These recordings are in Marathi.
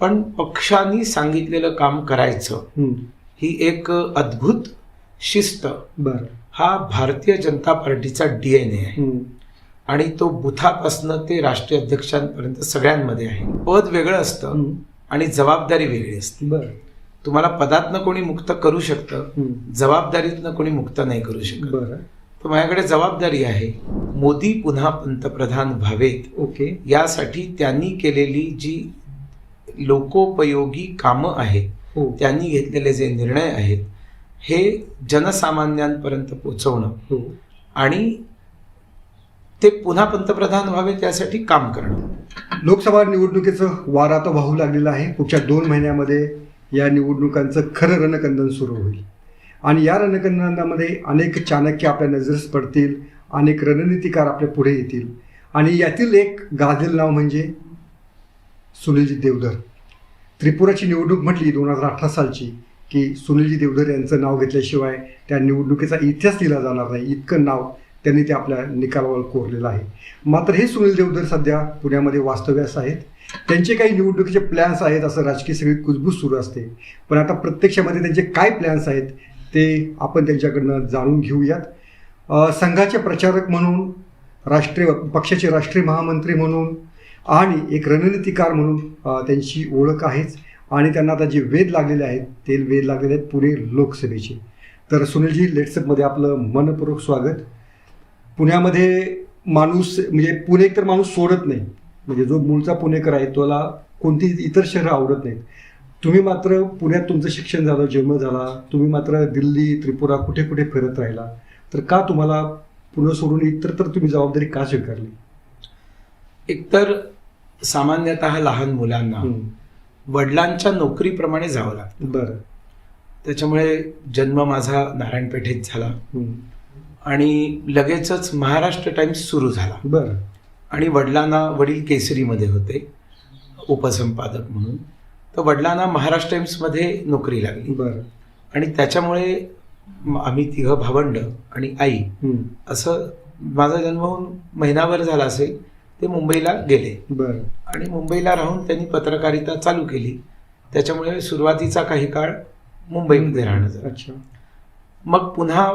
पण पक्षांनी सांगितलेलं काम करायचं. ही एक अद्भुत शिस्त. बरं. हा भारतीय जनता पार्टीचा डीएनए आहे. आणि तो बुथापासनं ते राष्ट्रीय अध्यक्षांपर्यंत सगळ्यांमध्ये आहे. पद वेगळं असतं. आणि जबाबदारी वेगळी असते. बरं. तुम्हाला पदातनं कोणी मुक्त करू शकतं. जबाबदारीतनं कोणी मुक्त नाही करू शकत. बरं. तर माझ्याकडे जबाबदारी आहे. मोदी पुन्हा पंतप्रधान व्हावेत. ओके. यासाठी त्यांनी केलेली जी लोकोपयोगी कामं आहेत. हो. त्यांनी घेतलेले जे निर्णय आहेत हे जनसामान्यांपर्यंत पोचवणं हो. आणि ते पुन्हा पंतप्रधान व्हावे त्यासाठी काम करणं. लोकसभा निवडणुकीचं वार आता वाहू लागलेलं आहे. पुढच्या दोन महिन्यामध्ये या निवडणुकांचं खरं रणकंदन सुरू होईल. आणि या रणकंदनामध्ये अनेक चाणक्य आपल्या नजरेस पडतील अनेक रणनीतिकार आपल्या पुढे येतील. आणि यातील एक गाजलेलं नाव म्हणजे सुनीलजी देवधर. त्रिपुराची निवडणूक म्हटली दोन हजार अठरा सालची की सुनीलजी देवधर यांचं नाव घेतल्याशिवाय त्या निवडणुकीचा इतिहास दिला जाणार नाही. इतकं नाव त्यांनी ते आपल्या निकालावर कोरलेलं आहे. मात्र हे सुनील देवधर सध्या पुण्यामध्ये वास्तव्यास आहेत. त्यांचे काही निवडणुकीचे प्लॅन्स आहेत असं राजकीय सगळी कुजबूज सुरू असते. पण आता प्रत्यक्षामध्ये त्यांचे काय प्लॅन्स आहेत ते आपण त्यांच्याकडनं जाणून घेऊयात. संघाचे प्रचारक म्हणून राष्ट्रीय पक्षाचे राष्ट्रीय महामंत्री म्हणून आणि एक रणनीतिकार म्हणून त्यांची ओळख आहेच. आणि त्यांना आता जे वेध लागलेले आहेत ते वेध लागलेले आहेत पुणे लोकसभेचे. तर सुनीलजी लेट्सअपमध्ये आपलं मनपूर्वक स्वागत. पुण्यामध्ये माणूस म्हणजे पुणे तर माणूस सोडत नाही. म्हणजे जो मूळचा पुणेकर आहे त्याला कोणती इतर शहरं आवडत नाहीत. तुम्ही मात्र पुण्यात तुमचं शिक्षण झालं जन्म झाला तुम्ही मात्र दिल्ली त्रिपुरा कुठे कुठे फिरत राहिला तर का तुम्हाला पुणे सोडून इतर तर तुम्ही जबाबदारी का स्वीकारली? एकतर सामान्यतः लहान मुलांना. वडिलांच्या नोकरीप्रमाणे जावं लागतं. बरं. त्याच्यामुळे जन्म माझा नारायणपेठेत झाला. आणि लगेचच महाराष्ट्र टाइम्स सुरू झाला. बरं. आणि वडिलांना वडील केसरीमध्ये होते उपसंपादक म्हणून. तर वडिलांना महाराष्ट्र टाइम्समध्ये नोकरी लागली. बरं. आणि त्याच्यामुळे आम्ही तिघं भावंड आणि आई. असं माझा जन्म होऊन महिनाभर झाला असेल. ते मुंबईला गेले. बरं. आणि मुंबईला राहून त्यांनी पत्रकारिता चालू केली. त्याच्यामुळे सुरुवातीचा काही काळ मुंबईमध्ये राहणं झालं. अच्छा. मग पुन्हा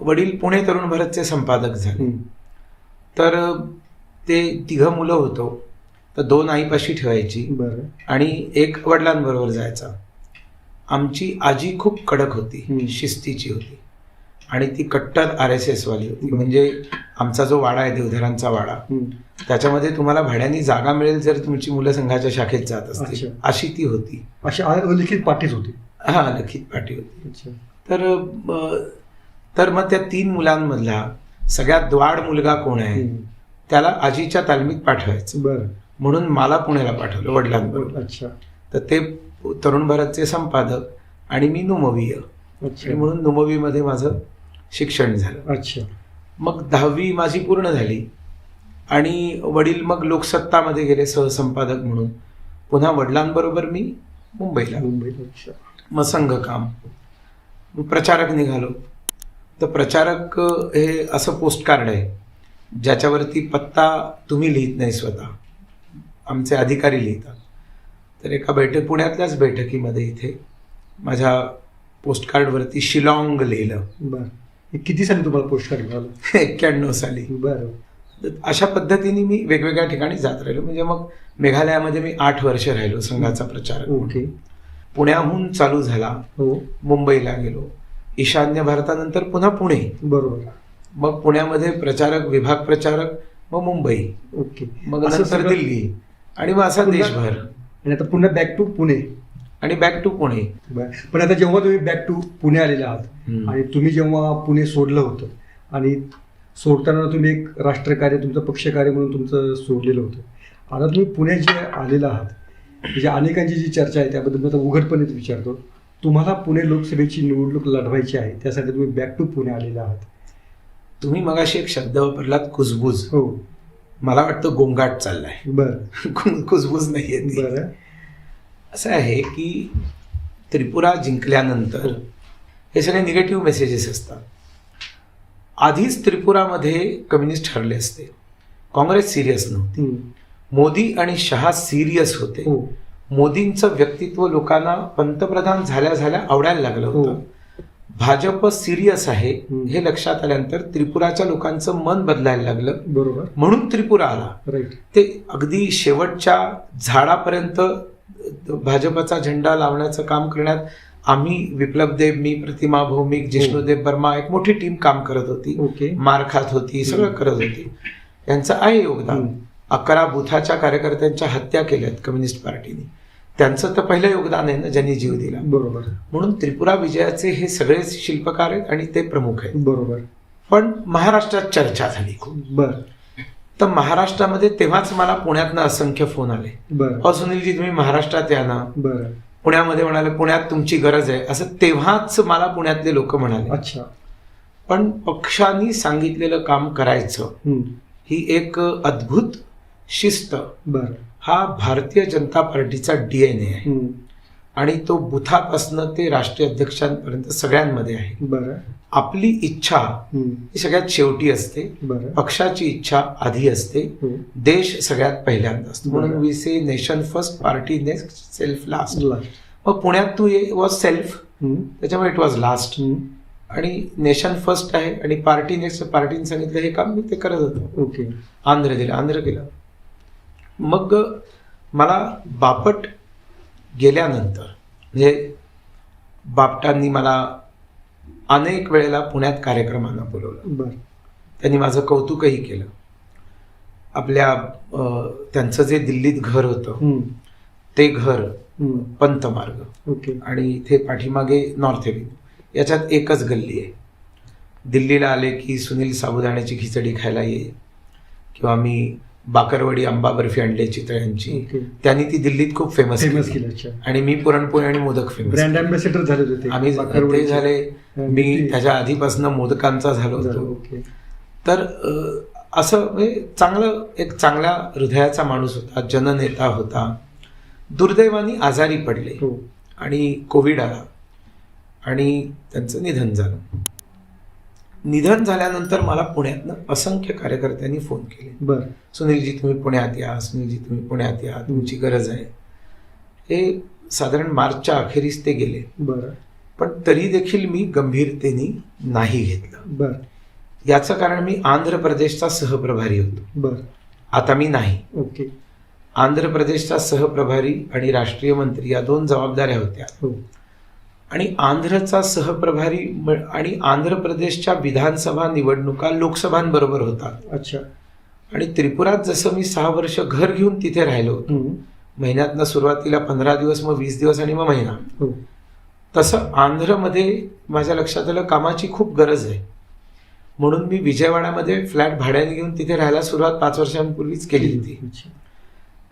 वडील पुणे तरुण भारतचे संपादक झाले. तर ते तिघं मुलं होतो. तर दोन आईपाशी ठेवायची. बरं. आणि एक वडिलांबरोबर जायचा. आमची आजी खूप कडक होती. शिस्तीची होती. आणि ती कट्टर आर एस एस वाली होती. म्हणजे आमचा जो वाडा आहे देवधरांचा वाडा. त्याच्यामध्ये तुम्हाला भाड्याने जागा मिळेल जर तुमची मुलं संघाच्या शाखेत जात असतील. अच्छा. अशी ती होती. अशी अलिखित पाठीच होती. हा लखित पाटी होती. अच्छा. तर तर मग त्या तीन मुलांमधला सगळ्यात द्वाड मुलगा कोण आहे. त्याला आजीच्या तालमीत पाठवायचं. बरं. म्हणून मला पुण्याला पाठवलं वडिलांबरोबर अच्छा. तर ते तरुण भारतचे संपादक आणि मी नुमवीय. म्हणून नुमवीमध्ये माझं शिक्षण झालं. अच्छा. मग दहावी माझी पूर्ण झाली. आणि वडील मग लोकसत्तामध्ये गेले सहसंपादक म्हणून. पुन्हा वडिलांबरोबर मी मुंबईला. अच्छा. मग संघकाम मग प्रचारक निघालो. तर प्रचारक हे असं पोस्ट कार्ड आहे. ज्याच्यावरती पत्ता तुम्ही लिहित नाही स्वतः. आमचे अधिकारी लिहितात. तर एका बैठक पुण्यातल्याच बैठकीमध्ये इथे माझ्या पोस्टकार्डवरती शिलाँग लिहिलं. बरं. हे किती साली तुम्हाला पोस्ट कार्ड मिळालं एक्क्याण्णव साली. बरं. अशा पद्धतीने मी वेगवेगळ्या ठिकाणी जात राहिलो. म्हणजे मग मेघालयामध्ये मी आठ वर्ष राहिलो संघाचा प्रचारक म्हणून. ओके. पुण्याहून चालू झाला. हो. मुंबईला गेलो. ईशान्य भारतानंतर पुन्हा पुणे. बरोबर. मग पुण्यामध्ये प्रचारक विभाग प्रचारक मग मुंबई. ओके. मग नंतर दिल्ली. आणि मग असा देशभर. आणि आता पुन्हा बॅक टू पुणे. आणि बॅक टू पुणे. पण आता जेव्हा तुम्ही बॅक टू पुणे आलेले आहात. आणि तुम्ही जेव्हा पुणे सोडलं होतं आणि सोडताना तुम्ही एक राष्ट्रकार्य तुमचं पक्षकार्य म्हणून तुमचं सोडलेलं होतं. आता तुम्ही पुण्यात जे आलेलं आहात म्हणजे अनेकांची जी चर्चा आहे त्याबद्दल मी आता उघडपणेच विचारतो. तुम्हाला पुणे लोकसभेची निवडणूक लढवायची आहे त्यासाठी तुम्ही बॅक टू पुणे आलेले आहात. तुम्ही मगाशी एक शब्द वापरलात कुजबूज. हो. मला वाटतं गोंगाट चाललाय. बरं. कुजबूज नाहीये ती. बरं. असं आहे की त्रिपुरा जिंकल्यानंतर हे सगळे निगेटिव्ह मेसेजेस असतात. आधीच त्रिपुरामध्ये कम्युनिस्ट ठरले असते. काँग्रेस सिरियस नव्हती. मोदी आणि शहा सिरियस होते. हो. मोदींचं व्यक्तित्व लोकांना पंतप्रधान झाल्या झाल्या आवडायला लागलं होतं. हो. भाजप सिरियस आहे. हे लक्षात आल्यानंतर त्रिपुराच्या लोकांचं मन बदलायला लागलं. बरोबर. म्हणून त्रिपुरा आला. ते अगदी शेवटच्या झाडापर्यंत भाजपचा झेंडा लावण्याचं काम करण्यात आम्ही विप्लव देव मी प्रतिमा भौमिक जिष्णुदेव वर्मा एक मोठी टीम काम करत होती. ओके. मार खात होती सगळं करत होती. यांचं आहे योगदान. अकरा बुथाच्या कार्यकर्त्यांच्या हत्या केल्यात कम्युनिस्ट पार्टीने. त्यांचं तर पहिलं योगदान आहे ना ज्यांनी जीव दिला. बरोबर. म्हणून त्रिपुरा विजयाचे हे सगळेच शिल्पकार आहेत आणि ते प्रमुख आहेत. बरोबर. पण महाराष्ट्रात चर्चा झाली खूप. बर. तर महाराष्ट्रामध्ये तेव्हाच मला पुण्यातनं असंख्य फोन आले. बर. अहो सुनीलजी तुम्ही महाराष्ट्रात या ना. बर. पुण्यामध्ये म्हणाले पुण्यात तुमची गरज आहे. असं तेव्हाच मला पुण्यातले लोक म्हणाले. अच्छा. पण पक्षांनी सांगितलेलं काम करायचं. ही एक अद्भुत शिस्त बर. हा भारतीय जनता पार्टीचा डीएनए आहे. आणि तो बुथापासनं ते राष्ट्रीय अध्यक्षांपर्यंत सगळ्यांमध्ये आहे. बर. आपली इच्छा. ही सगळ्यात शेवटी असते पक्षाची इच्छा आधी असते. देश सगळ्यात पहिल्यांदा असतो म्हणून. We say nation first party next self last. मग पुण्यात तू वॉज सेल्फ. त्याच्यामुळे इट वॉज लास्ट. आणि नेशन फर्स्ट आहे आणि पार्टी नेक्स्ट पार्टीने सांगितलं हे काम मी ते करत होतो ओके आंध्र दिलं आंध्र केलं मग मला बापट गेल्यानंतर म्हणजे बापटांनी मला अनेक वेळेला पुण्यात कार्यक्रमांना बोलवलं. बर. त्यांनी माझं कौतुकही केलं. आपल्या त्यांचं जे दिल्लीत घर होतं. ते घर. पंतमार्ग ओके. आणि इथे पाठीमागे नॉर्थ एव्हेन्यू याच्यात एकच गल्ली आहे. दिल्लीला आले की सुनील साबुदाण्याची खिचडी खायला ये किंवा मी बाकरवडी आंबा बर्फी आणली चितळ्यांची ओके. त्यांनी ती दिल्लीत खूप फेमस फेमस केलं. आणि मी पुरणपोळी आणि मोदक फेमस ब्रँड अँबॅसेडर झाले होते आम्ही ते झाले. मी त्याच्या आधीपासून मोदकांचा झालो होतो. तर असं म्हणजे चांगलं एक चांगल्या हृदयाचा माणूस होता जननेता होता. दुर्दैवाने आजारी पडले. हो. आणि कोविड आला. आणि त्यांचं निधन झालं. निधन झाल्यानंतर मला पुण्यातनं असंख्य कार्यकर्त्यांनी फोन केले. बर. सुनीलजी तुम्ही पुण्यात या. सुनीलजी तुम्ही पुण्यात या. तुमची गरज आहे. हे साधारण मार्चच्या अखेरीस ते गेले. बर. पण तरी देखील मी गंभीरतेने नाही घेतलं. बर. याचं कारण मी आंध्र प्रदेशचा सहप्रभारी होतो. बर. आता मी नाही. ओके. आंध्र प्रदेशचा सहप्रभारी आणि राष्ट्रीय मंत्री या दोन जबाबदाऱ्या होत्या. हो. आणि आंध्रचा सहप्रभारी आणि आंध्र प्रदेशच्या विधानसभा निवडणुका लोकसभांबरोबर होतात. अच्छा. आणि त्रिपुरात जसं मी सहा वर्ष घर घेऊन तिथे राहिलो. महिन्यातनं सुरुवातीला पंधरा दिवस मग वीस दिवस आणि मग महिना. हो. तसं आंध्रमध्ये माझ्या लक्षात आलं कामाची खूप गरज आहे. म्हणून मी विजयवाड्यामध्ये फ्लॅट भाड्याने घेऊन तिथे राहायला सुरुवात पाच वर्षांपूर्वीच केली होती.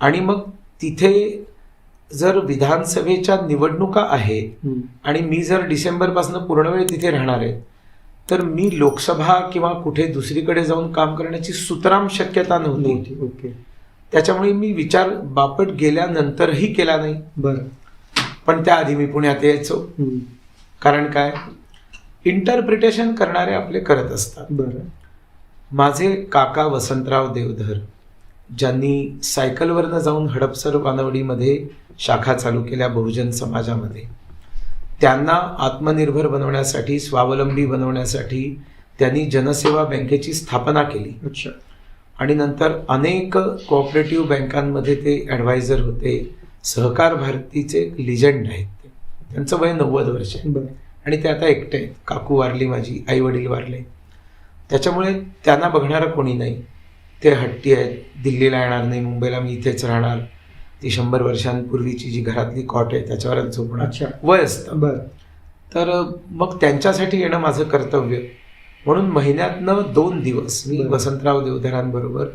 आणि मग तिथे जर विधानसभेच्या निवडणुका आहेत हम्म. आणि मी जर डिसेंबरपासून पूर्ण वेळ तिथे राहणार आहे तर मी लोकसभा किंवा कुठे दुसरीकडे जाऊन काम करण्याची सुतराम शक्यता नव्हती. ओके. त्याच्यामुळे मी विचार बापट गेल्यानंतरही केला नाही. बर. पण त्याआधी मी पुण्यात यायचो. कारण काय? इंटरप्रिटेशन करणारे आपले करत असतात. बर. माझे काका वसंतराव देवधर. ज्यांनी सायकलवरनं जाऊन हडपसर वानवडीमध्ये शाखा चालू केल्या बहुजन समाजामध्ये. त्यांना आत्मनिर्भर बनवण्यासाठी स्वावलंबी बनवण्यासाठी त्यांनी जनसेवा बँकेची स्थापना केली. अच्छा. आणि नंतर अनेक कोऑपरेटिव्ह बँकांमध्ये ते ॲडवायझर होते. सहकार भारतीचे लिजंड आहेत ते. त्यांचं वय नव्वद वर्ष आहे. आणि ते आता एकटे आहेत. काकू वारली माझी आई वडील वारले. त्याच्यामुळे त्यांना बघणारं कोणी नाही. ते हट्टी आहेत. दिल्लीला येणार नाही मुंबईला मी इथेच राहणार. ती शंभर वर्षांपूर्वीची जी घरातली कॉट आहे त्याच्यावरच झोपणार. वय असतं. बर. तर मग त्यांच्यासाठी येणं माझं कर्तव्य. म्हणून महिन्यातनं दोन दिवस मी. वसंतराव देवधरांबरोबर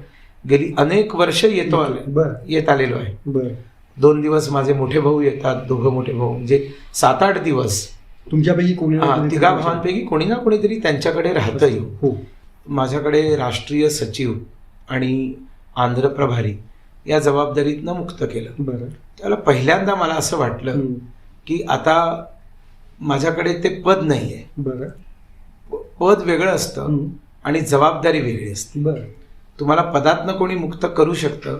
गेली. अनेक वर्ष येतो आले बर येत आलेलो आहे. बर. दोन दिवस माझे मोठे भाऊ येतात दोघं मोठे भाऊ. म्हणजे सात आठ दिवस. तुमच्यापैकी कोणी तिघा भावांपैकी कोणी ना कोणीतरी त्यांच्याकडे राहतं येऊ हो. माझ्याकडे राष्ट्रीय सचिव आणि आंध्र प्रभारी या जबाबदारीतनं मुक्त केलं. बर. त्याला पहिल्यांदा मला असं वाटलं. की आता माझ्याकडे ते पद नाहीये. बर. प- पद वेगळं असतं. आणि जबाबदारी वेगळी असते. बर. तुम्हाला पदातनं कोणी मुक्त करू शकतं.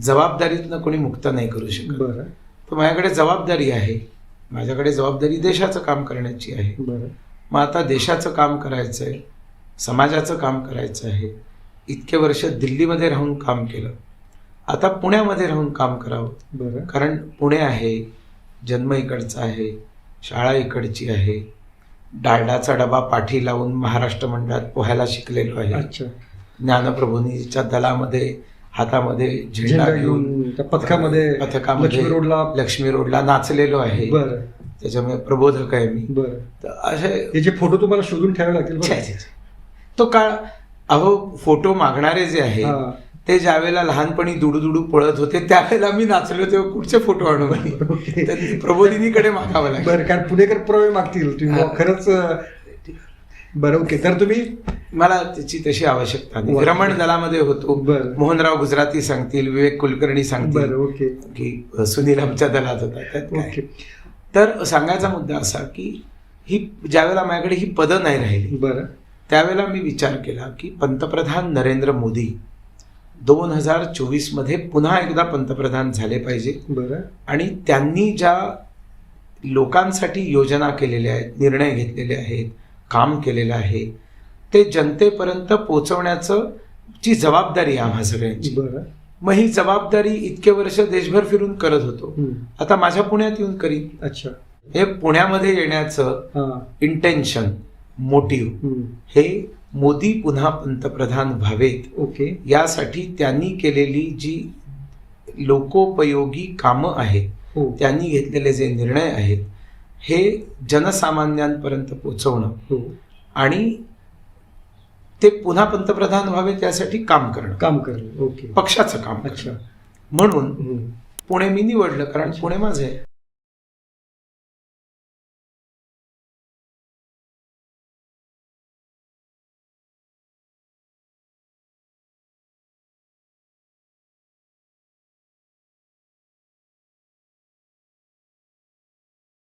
जबाबदारीतनं कोणी मुक्त नाही करू शकत. बर. तर माझ्याकडे जबाबदारी आहे. माझ्याकडे जबाबदारी देशाचं काम करण्याची आहे. बरं. मग आता देशाचं काम करायचं आहे समाजाचं काम करायचं आहे. इतके वर्ष दिल्लीमध्ये राहून काम केलं. आता पुण्यामध्ये राहून काम करावं. बरं. कारण पुणे आहे जन्म इकडचा आहे शाळा इकडची आहे. डालडाचा डबा पाठी लावून महाराष्ट्र मंडळात पोहायला शिकलेलो आहे. अच्छा. ज्ञानप्रभूंनीच्या दलामध्ये हातामध्ये झेंडा घेऊन पथकामध्ये पथकामध्ये लक्ष्मी रोडला लक्ष्मी रोडला नाचलेलो आहे. बरं. त्याच्यामुळे प्रबोधक आहे मी. असे फोटो तुम्हाला शोधून ठेवावे लागतील. तो काळ अहो फोटो मागणारे जे आहे. ते ज्या वेळेला लहानपणी दुडू दुडू पळत होते त्यावेळेला मी नाचलो तेव्हा कुठचे फोटो आणू. तर प्रबोधिनीकडे मागावं लागेल. बरं कारण पुणेकर प्रवे मागतील तुम्ही खरंच बरं ओके. तर तुम्ही? मला त्याची तशी आवश्यकता नाही. वा. रमण दलामध्ये होतो. बरं. मोहनराव गुजराती सांगतील विवेक कुलकर्णी सांगतील. ओके. की सुनील आमच्या दलात होता. त्यात काय? ओके. तर सांगायचा मुद्दा असा की ही ज्यावेळेला माझ्याकडे ही पदं नाही राहिली बरं. त्यावेळेला मी विचार केला की पंतप्रधान नरेंद्र मोदी दोन हजार चोवीसमध्ये पुन्हा एकदा पंतप्रधान झाले पाहिजे. बरं. आणि त्यांनी ज्या लोकांसाठी योजना केलेल्या आहेत निर्णय घेतलेले आहेत काम केलेलं आहे ते जनतेपर्यंत पोहोचवण्याचं ची जबाबदारी आहे आम्हा सगळ्यांची. बरं. मग ही जबाबदारी इतके वर्ष देशभर फिरून करत होतो. आता माझ्या पुण्यात येऊन करीन. अच्छा. हे पुण्यामध्ये येण्याचं इंटेन्शन मोटिव्ह. हे मोदी पुन्हा पंतप्रधान व्हावेत. ओके. यासाठी त्यांनी केलेली जी लोकोपयोगी कामं आहेत हो. त्यांनी घेतलेले जे निर्णय आहेत हे जनसामान्यांपर्यंत पोचवणं हो. आणि ते पुन्हा पंतप्रधान व्हावे त्यासाठी काम करणं. काम करेल ओके. पक्षाचं काम अच्छा. करणं. म्हणून. पुणे मी निवडलं कारण पुणे माझं आहे.